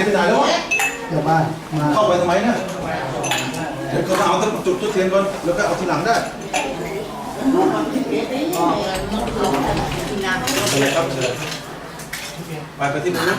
กที่ไหนแล้ววะเดี๋ยวมามาเข้าไปทำไมเนี่ยเดี๋ยวเขามาเอาจุดจุดเทียนก่อนแล้วก็เอาทีหลังได้เชิญเลยครับเชิญไปไปที่นู้น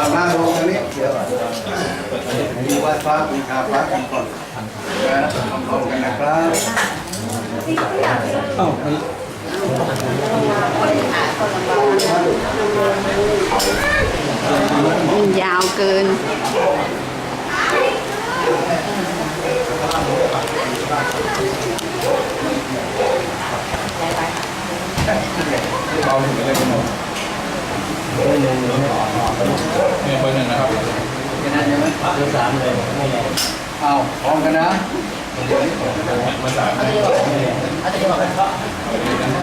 ครับเอาลงตรงนี้เดี๋ยวมีวัดพระมีคาพระกันก่อนนะพร้อมกันนะครับเอ้าไปยาวเกินเบาถึงอะไรกันหมด เนี่ยเบอร์หนึ่งนะครับแค่นั้นใช่ไหมเบอร์สามเลยเอาพร้อมกันนะเบอร์สาม